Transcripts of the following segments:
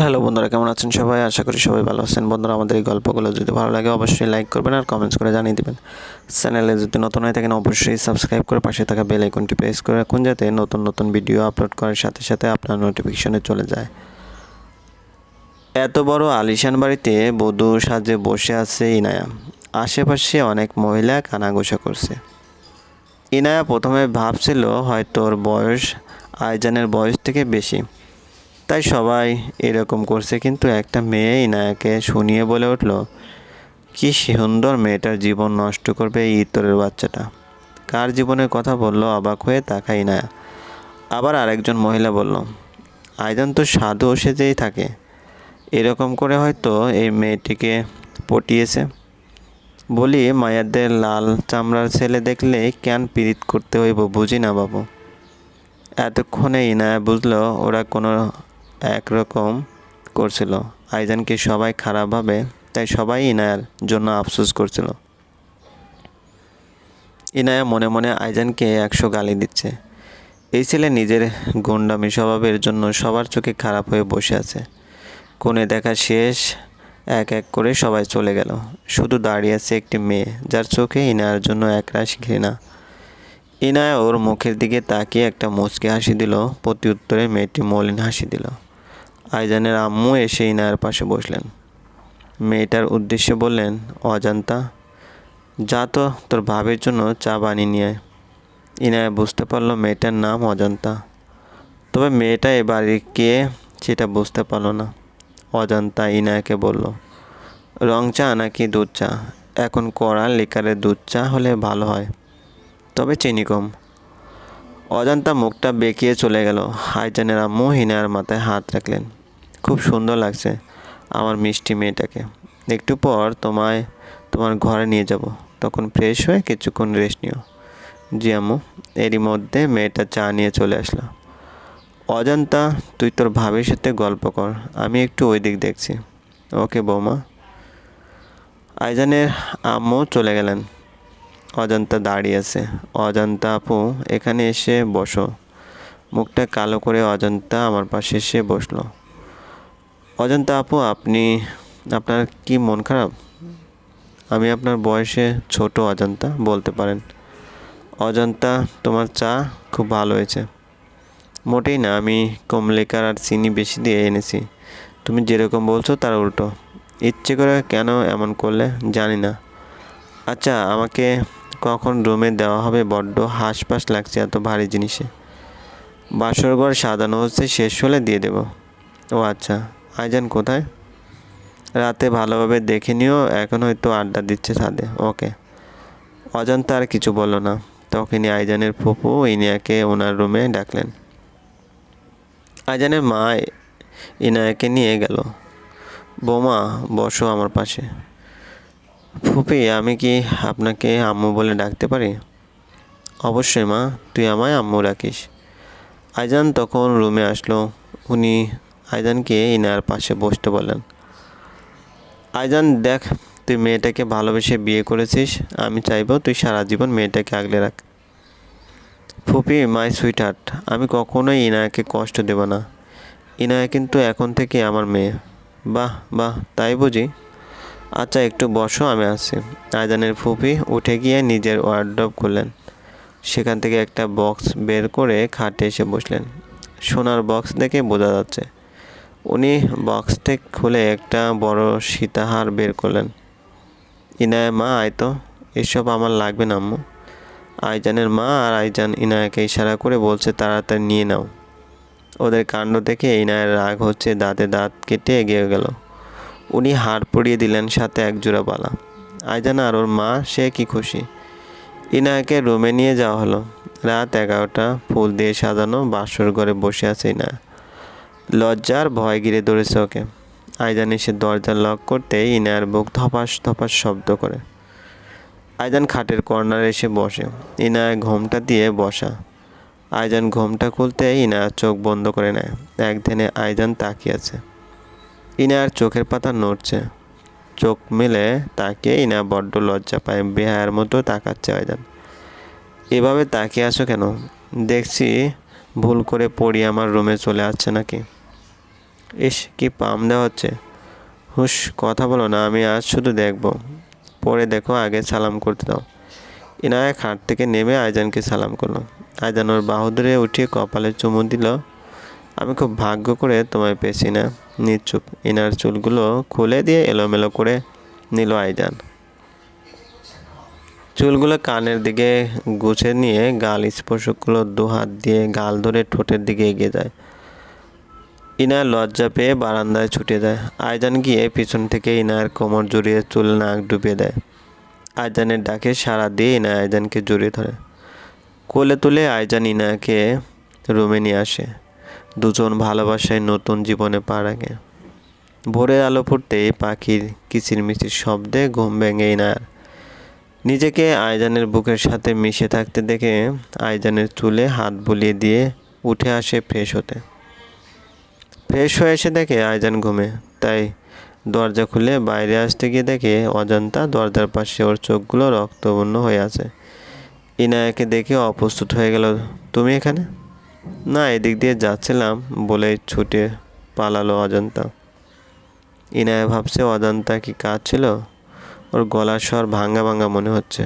Hello বন্ধুরা, কেমন আছেন সবাই? আশা করি সবাই ভালো আছেন। বন্ধুরা, আমাদের এই গল্পগুলো যদি ভালো লাগে অবশ্যই লাইক করবেন আর কমেন্টস করে জানিয়ে দেবেন। চ্যানেলে যদি নতুন হয়ে থাকেন, অবশ্যই সাবস্ক্রাইব করে পাশে থাকা বেল আইকনটি প্রেস করে রাখুন যাতে নতুন নতুন ভিডিও আপলোড করার সাথে সাথে আপনার নোটিফিকেশনে চলে যায়। এত বড় আলিশান বাড়িতে বধূ সাজে বসে আছে ইনায়া। আশেপাশে অনেক মহিলা কানাঘোষা করছে। ইনায়া প্রথমে ভাবছিল হয়তো ওর বয়স, আইজানের বয়স থেকে বেশি। তাই সবাই এরকম করছে, কিন্তু একটা মেয়ে ইনায়াকে শুনিয়ে বলে উঠল, কি সুন্দর মেয়েটার জীবন নষ্ট করবে এই ইতরের বাচ্চাটা। কার জীবনের কথা বলল অবাক হয়ে তাকাই না। আবার আরেকজন মহিলা বলল আইজান তো সাধু সেজেই থাকে। এরকম করে হয়তো এই মেয়েটিকে পটিয়েছে। বলি, মায়াদের লাল চামড়ার ছেলে দেখলে কেন পীড়িত করতে হইব বুঝি না বাবু। এতক্ষণে ইনায়া বুঝলো ওরা কোনো একরকম করছিল। আইজানকে সবাই খারাপ ভাবে তাই সবাই ইনায়ার জন্য আফসোস করছিল। ইনায়া মনে মনে আইজানকে একশো গালি দিচ্ছে। এই ছেলে নিজের গুন্ডামি স্বভাবের জন্য সবার চোখে খারাপ হয়ে বসে আছে। কোণে দেখা শেষ, এক এক করে সবাই চলে গেল। শুধু দাঁড়িয়ে আছে একটি মেয়ে, যার চোখে ইনায়ার জন্য একরাশ ঘৃণা। ইনায়া ওর মুখের দিকে তাকিয়ে একটা মুচকে হাসি দিল। প্রতি উত্তরে মেয়েটি মলিন হাসি দিল। আইজানের আম্মু এসে ইনায়ার পাশে বসলেন। মেয়েটার উদ্দেশ্যে বললেন, অজান্তা, যা তো তোর ভাবের জন্য চা বানিয়ে নিয়ে ইনায়া বুঝতে পারল মেয়েটার নাম অজান্তা। তবে মেয়েটা এ কে সেটা বুঝতে পারল না। অজান্তা ইনায়াকে বলল, রং চা নাকি দুধ চা? এখন কড়া লিকারের দুধ চা হলে ভালো হয়। তবে চিনি কম। অজান্তা মুখটা বেঁকিয়ে চলে গেল। হাইজানের আম্মু হিনার মাথায় হাত রাখলেন। খুব সুন্দর লাগছে আমার মিষ্টি মেয়েটাকে। একটু পর তোমায় তোমার ঘরে নিয়ে যাব। তখন ফ্রেশ হয়ে কিছুক্ষণ রেস্ট নিও। জি আম্মু, এরই মধ্যে মেয়েটা চা নিয়ে চলে আসলো। অজান্তা, তুই তোর ভাবির সাথে গল্প কর, আমি একটু ওই দিক দেখছি। ওকে বৌমা। আইজানের আম্মু চলে গেলেন। অজান্তা দাঁড়িয়ে আছে। অজান্তা আপু, এখানে এসে বসো। মুখটা কালো করে অজান্তা আমার পাশে এসে বসল। অজান্তা আপু, আপনি, আপনার কি মন খারাপ? আমি আপনার বয়সে ছোট অজন্তা, বলতে পারেন। অজন্তা, তোমার চা খুব ভালো হয়েছে। মোটেই না, আমি কমলেকার আর চিনি বেশি দিয়ে এনেছি। তুমি যেরকম বলছো, তার উল্টো। ইচ্ছে করে কেন এমন করলে, জানি না। আচ্ছা আমাকে কখন রুমে দেওয়া হবে? বড্ড হাঁসপাস লাগছে এত ভারী জিনিসে। বাসর ঘর সাজানো হচ্ছে, শেষ হলে দিয়ে দেব। ও আচ্ছা। আইজান কোথায়? রাতে ভালোভাবে দেখে নিও, এখন হয়তো আড্ডা দিচ্ছে ছাদে। ওকে। অজান্তা আর কিছু বলল না। তখনই আইজানের ফুপু ইনিয়াকে ওনার রুমে ডাকলেন। আইজানের মা ইনায়াকে নিয়ে গেল। বোমা, বসো আমার পাশে। ফুপি, আমি কি আপনাকে আম্মু বলে ডাকতে পারি? অবশ্যই মা, তুই আমায় আম্মু রাখিস আইজান তখন রুমে আসলো। উনি আইজানকে ইনার পাশে বসতে বললেন আইজান দেখ, তুই মেয়েটাকে ভালোবেসে বিয়ে করেছিস, আমি চাইব তুই সারা জীবন মেয়েটাকে আগলে রাখ। ফুপি, মাই সুইট হার্ট আমি কখনোই ইনায়াকে কষ্ট দেব না। ইনায়া কিন্তু এখন থেকে আমার মেয়ে। বাহ বাহ, তাই বুঝি? আচ্ছা একটু বসো, আমি আসছি। আইজানের ফুপি উঠে গিয়ে নিজের ওয়ার্ড্রপ খুললেন। সেখান থেকে একটা বক্স বের করে খাটে এসে বসলেন। সোনার বক্স দেখে বোঝা যাচ্ছে। উনি বক্সটি খুলে একটা বড় সীতাহার বের করলেন। ইনায়া মা, আয় তো, এসব আমার লাগবে না আম্মু। আইজানের মা আর আইজান ইনায়াকে ইশারা করে বলছে, তাড়াতাড়ি নিয়ে নাও। ওদের কাণ্ড দেখে ইনায়ের রাগ হচ্ছে, দাঁতে দাঁত কেটে এগিয়ে গেল। উনি হাড় পরিয়ে দিলেন সাথে এক জোড়া বালা। আইজান আর ওর মা, সে কি খুশি। ইনায়াকে রুমে নিয়ে যাওয়া হলো। রাত এগারোটা, ফুল দিয়ে সাজানো বাসর ঘরে বসে আছে ইনায়া। লজ্জার ভয় গিরে ধরেছে ওকে। আইজান এসে দরজা লক করতেই ইনায়ার বুক ধপাস ধপাস শব্দ করে। আইজান খাটের কর্নারে এসে বসে। ইনায়া ঘোমটা দিয়ে বসা। আইজান ঘোমটা খুলতে ইনায়ার চোখ বন্ধ করে নেয়। এক ধ্যানে আইজান তাকিয়ে আছে। ইনায়ার চোখের পাতা নড়ছে। চোখ মেলে তাকিয়ে ইনা বড্ড লজ্জা পায়, বেহায়ার মতো তাকাচ্ছে আইজান এভাবে তাকিয়ে আছো কেন? দেখছি ভুল করে পড়ি, আমার রুমে চলে আসছে নাকি? ইস, কি পাম দেওয়া হচ্ছে। হুস কথা বলো না, আমি আজ শুধু দেখব। পরে দেখো, আগে সালাম করতে দাও। ইনায়া খাট থেকে নেমে আয়জানকে সালাম করল। আয়জান ওর বাহুদুরে উঠিয়ে কপালে চুমু দিল। আমি খুব ভাগ্য করে তোমায় পেয়েছি না। নিচ্ছুপ ইনার চুলগুলো খুলে দিয়ে এলোমেলো করে নিল আইজান চুলগুলো কানের দিকে গুছে নিয়ে গাল স্পর্শগুলো দু হাত দিয়ে গাল ধরে ঠোঁটের দিকে এগিয়ে যায়। ইনার লজ্জা পেয়ে বারান্দায় ছুটে যায়। আয়জান গিয়ে পিছন থেকে ইনার কোমর জড়িয়ে চুল নাক ডুবিয়ে দেয়। আয়জানের ডাকে সাড়া দিয়ে ইনা আইজানকে জড়িয়ে ধরে। কোলে তুলে আয়জান ইনাকে রুমে নিয়ে আসে। দুজন ভালোবাসায় নতুন জীবনে পা রাখে। ভোরের আলো ফুটতেই পাখির কিচিরমিচির শব্দে ঘুম ভেঙে ইনার নিজেকে আয়জানের বুকের সাথে মিশে থাকতে দেখে আয়জানের চুলে হাত বুলিয়ে দিয়ে উঠে আসে ফ্রেশ হতে। ফ্রেশ হয়ে এসে দেখে আয়জান ঘুমে। তাই দরজা খুলে বাইরে আসতে গিয়ে দেখে অজান্তা দরজার পাশে ওর চোখগুলো রক্তবর্ণ হয়ে আছে। ইনায়াকে দেখে অপ্রস্তুত হয়ে গেল, তুমি এখানে? না, এদিক দিয়ে যাচ্ছিলাম, বলে ছুটে পালালো অজান্তা। ইনায়া ভাবছে, অজান্তা কি কাজ ছিল? ওর গলার স্বর ভাঙা ভাঙা মনে হচ্ছে।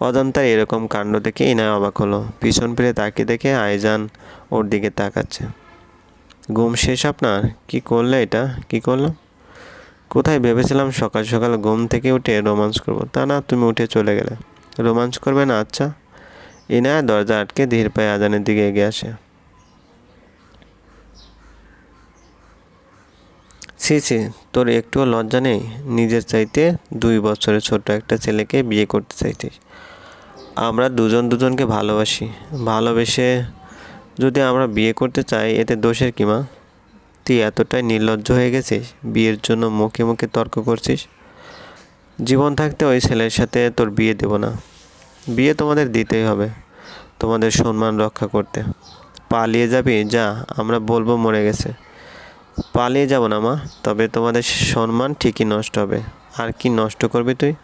অজান্তার এরকম কাণ্ড দেখে ইনায় অবাক হলো। পিছন ফিরে তাকিয়ে দেখে আইজান ওর দিকে তাকাচ্ছে। ঘুম শেষ আপনার? কি করলে এটা? কি করলাম কোথায় ভেবেছিলাম সকাল সকাল ঘুম থেকে উঠে রোমান্স করব? তা না, তুমি উঠে চলে গেলে। রোমান্স করবে না আচ্ছা। ইনায় দরজা আটকে ধীর পায়ে আজানের দিকে এগিয়ে আসে। ছি ছি তোর একটুও লজ্জা নেই? নিজের চাইতে দুই বছরের ছোট একটা ছেলেকে বিয়ে করতে চাইতিস আমরা দুজন দুজনকে ভালোবাসি। ভালোবেসে যদি আমরা বিয়ে করতে চাই, এতে দোষের কি মা? তুই এতটাই নির্লজ্জ হয়ে গেছিস, বিয়ের জন্য মুখে মুখে তর্ক করছিস? জীবন থাকতে ওই ছেলের সাথে তোর বিয়ে দেব না। বিয়ে তোমাদের দিতেই হবে, তোমাদের সম্মান রক্ষা করতে। পালিয়ে যাবি, যা, আমরা বলব মরে গেছে। পালিয়ে যাব না, মা। তবে তোমাদের সম্মান ঠিকই নষ্ট হবে। আর কি নষ্ট করবি তুই?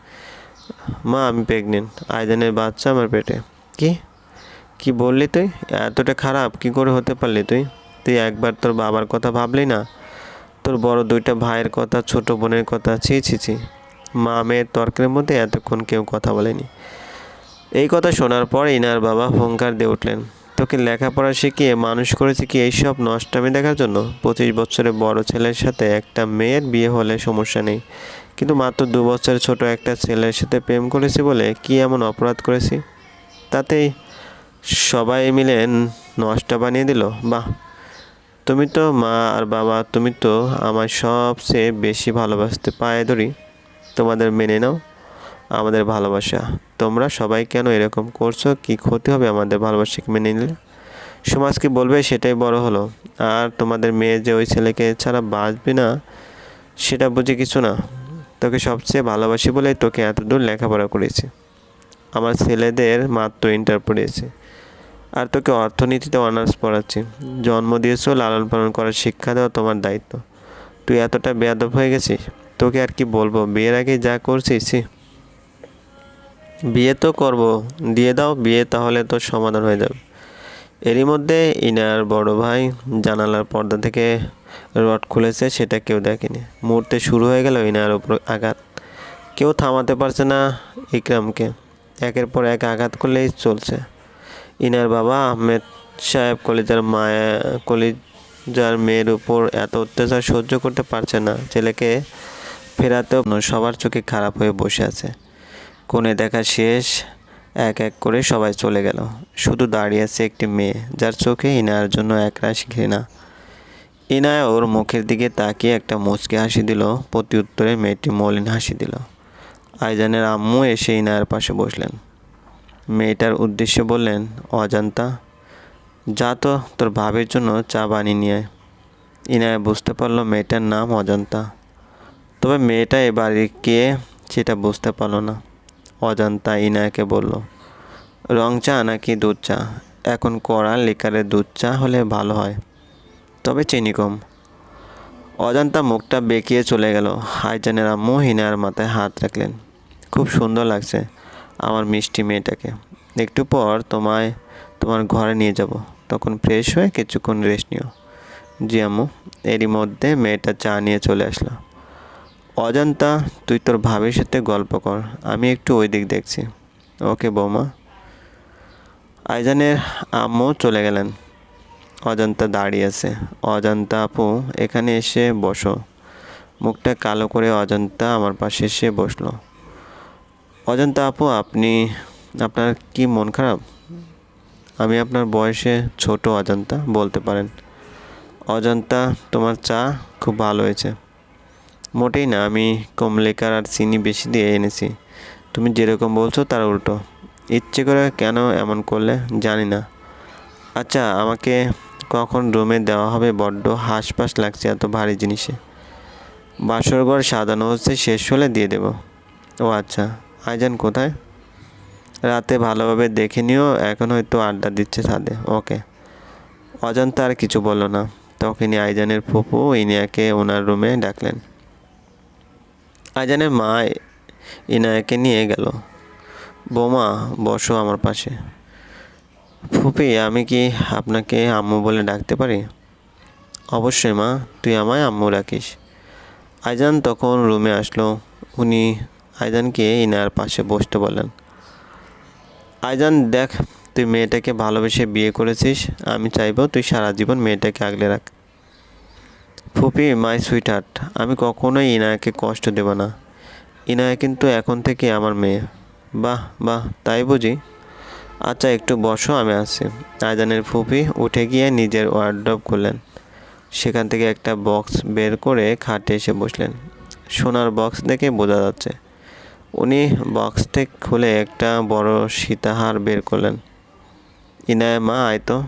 মা, আমি প্রেগনেন্ট আইজানের বাচ্চা আমার পেটে। কি? কি বললি তুই? এতটা খারাপ? কি করে হতে পারলি তুই? তুই একবার তোর বাবার কথা ভাবলি না? তোর বড় দুইটা ভাইয়ের কথা, ছোট বোনের কথা, ছি ছি ছি। মা মেয়ের তর্কের মধ্যে এতক্ষণ কেউ কথা বলেনি। এই কথা শোনার পর ইনার বাবা হুঙ্কার দিয়ে উঠলেন। তোকে লেখাপড়া শিখিয়ে মানুষ করেছে কি এইসব নষ্টামি দেখার জন্য? পঁচিশ বছরের বড় ছেলের সাথে একটা মেয়ের বিয়ে হলে সমস্যা নেই। কিন্তু মাত্র দু বছরের ছোট একটা ছেলের সাথে প্রেম করেছি বলে কি এমন অপরাধ করেছি? তাতেই সবাই মিলে নষ্ট বানিয়ে দিল। বাহ! তুমি তো মা আর বাবা, তুমি তো আমার সবচেয়ে বেশি ভালোবাসতে পায়ে ধরি। তোমাদের মেনে নাও। আমাদের ভালোবাসা। তোমরা সবাই কেন এরকম করছ? কি ক্ষতি হবে আমাদের ভালোবাসাকে মেনে নিলে? সমাজ কি বলবে? সেটাই বড় হলো। আর তোমাদের মেয়ে যে ওই ছেলেকে ছাড়া বাঁচবে না, সেটা বুঝে কিছু না। তোকে সবচেয়ে ভালোবাসি বলেই তোকে এতদূর লেখাপড়া করেছি। আমার ছেলেদের মাত্র ইন্টার পড়িয়েছে। আর তোকে অর্থনীতিতে অনার্স পড়াচ্ছি। জন্ম দিয়েছ, লালন পালন করার শিক্ষা দেওয়া তোমার দায়িত্ব। তুই এতটা বেয়াদব হয়ে গেছিস? তোকে আর কি বলব? বিয়ের আগে যা করছিস। বিয়ে তো করব, দিয়ে দাও, বিয়ে তাহলে তোর সমাধান হয়ে যাবে। এরই মধ্যে ইনার বড় ভাই জানালার পর্দা থেকে রড খুলেছে, সেটা কেউ দেখেনি। মুহূর্তে শুরু হয়ে গেল ইনার উপর আঘাত। কেউ থামাতে পারছে না ইকরামকে। একের পর এক আঘাত করলেই চলছে। ইনার বাবা আহমেদ সাহেব কলিজার মায়া, কলিজার মেয়ের উপর এত অত্যাচার সহ্য করতে পারছে না। ছেলেকে ফেরাতেও সবার চোখে খারাপ হয়ে বসে আছে। কোণে দেখা শেষ, এক এক করে সবাই চলে গেল। শুধু দাঁড়িয়ে আছে একটি মেয়ে, যার চোখে ইনার জন্য একরাশ ঘৃণা। ইনায় ওর মুখের দিকে তাকিয়ে একটা মুচকে হাসি দিল। প্রতি উত্তরে মেয়েটি মলিন হাসি দিল। আইজানের আম্মু এসে ইনায়ের পাশে বসলেন। মেয়েটার উদ্দেশ্যে বললেন, অজান্তা, যা তো তোর ভাবের জন্য চা বানিয়ে নিয়ে ইনায় বুঝতে পারল মেয়েটার নাম অজান্তা। তবে মেয়েটা এবারে কে, সেটা বুঝতে পারল না। অজান্তা ইনায়াকে বলল, রং চা নাকি দুধ চা? এখন কড়া লিকারের দুধ চা হলে ভালো হয়। তবে চিনি কম। অজান্তা মুখটা বেঁকিয়ে চলে গেল। হাইজানের আম্মু হিনার মাথায় হাত রাখলেন। খুব সুন্দর লাগছে আমার মিষ্টি মেয়েটাকে। একটু পর তোমায় তোমার ঘরে নিয়ে যাব। তখন ফ্রেশ হয়ে কিছুক্ষণ রেস্ট নিও। জি আম্মু। এরই মধ্যে মেয়েটা চা নিয়ে চলে আসলো। অজান্তা, তুই তোর ভাবির সাথে গল্প কর। আমি একটু ওই দিক দেখছি। ওকে, বৌমা। আইজানের আম্মু চলে গেলেন। অজান্তা দাঁড়িয়ে আছে। অজান্তা আপু, এখানে এসে বসো। মুখটা কালো করে অজান্তা আমার পাশে এসে বসল। অজান্তা আপু, আপনি, আপনার কি মন খারাপ? আমি আপনার বয়সে ছোট অজান্তা, বলতে পারেন। অজান্তা, তোমার চা খুব ভালো হয়েছে। মোটেই না, আমি কমলিকার আর চিনি বেশি দিয়ে এনেছি। তুমি যেরকম বলছো তার উল্টো। ইচ্ছে করে কেন এমন করলে জানি না। আচ্ছা আমাকে কখন রুমে দেওয়া হবে? বড্ড হাঁসফাঁস লাগছে এত ভারী জিনিসে। বাসর ঘর সাজানো হচ্ছে, শেষ হলে দিয়ে দেব। ও আচ্ছা আইজান কোথায়? রাতে ভালোভাবে দেখে নিও, এখন হয়তো আড্ডা দিচ্ছে ছাদে। ওকে। অজান্তা আর কিছু বলল না। তখনই আইজানের ফুপু ইনিয়াকে ওনার রুমে ডাকলেন। আইজানের মা ইনায়াকে নিয়ে গেল। বোমা, বসো আমার পাশে। ফুপি, আমি কি আপনাকে আম্মু বলে ডাকতে পারি? অবশ্যই মা, তুই আমায় আম্মু রাখিস আইজান তখন রুমে আসলো। উনি আইজানকে ইনার পাশে বসতে বললেন আইজান দেখ, তুই মেয়েটাকে ভালোবেসে বিয়ে করেছিস। আমি চাইব তুই সারা জীবন মেয়েটাকে আগলে রাখ। ফুপি, মাই সুইট হার্ট আমি কখনোই ইনায়াকে কষ্ট দেব না। ইনায়া কিন্তু এখন থেকে আমার মেয়ে। বাহ বাহ, তাই বুঝি? আচ্ছা একটু বসো, আমি আসছি। আইজানের ফুপি উঠে গিয়ে নিজের ওয়ার্ড্রপ খুললেন। সেখান থেকে একটা বক্স বের করে খাটে এসে বসলেন। সোনার বক্স দেখে বোঝা যাচ্ছে। উনি বক্স থেকে খুলে একটা বড় সীতাহার বের করলেন। ইনায়া, মা, আয় তো।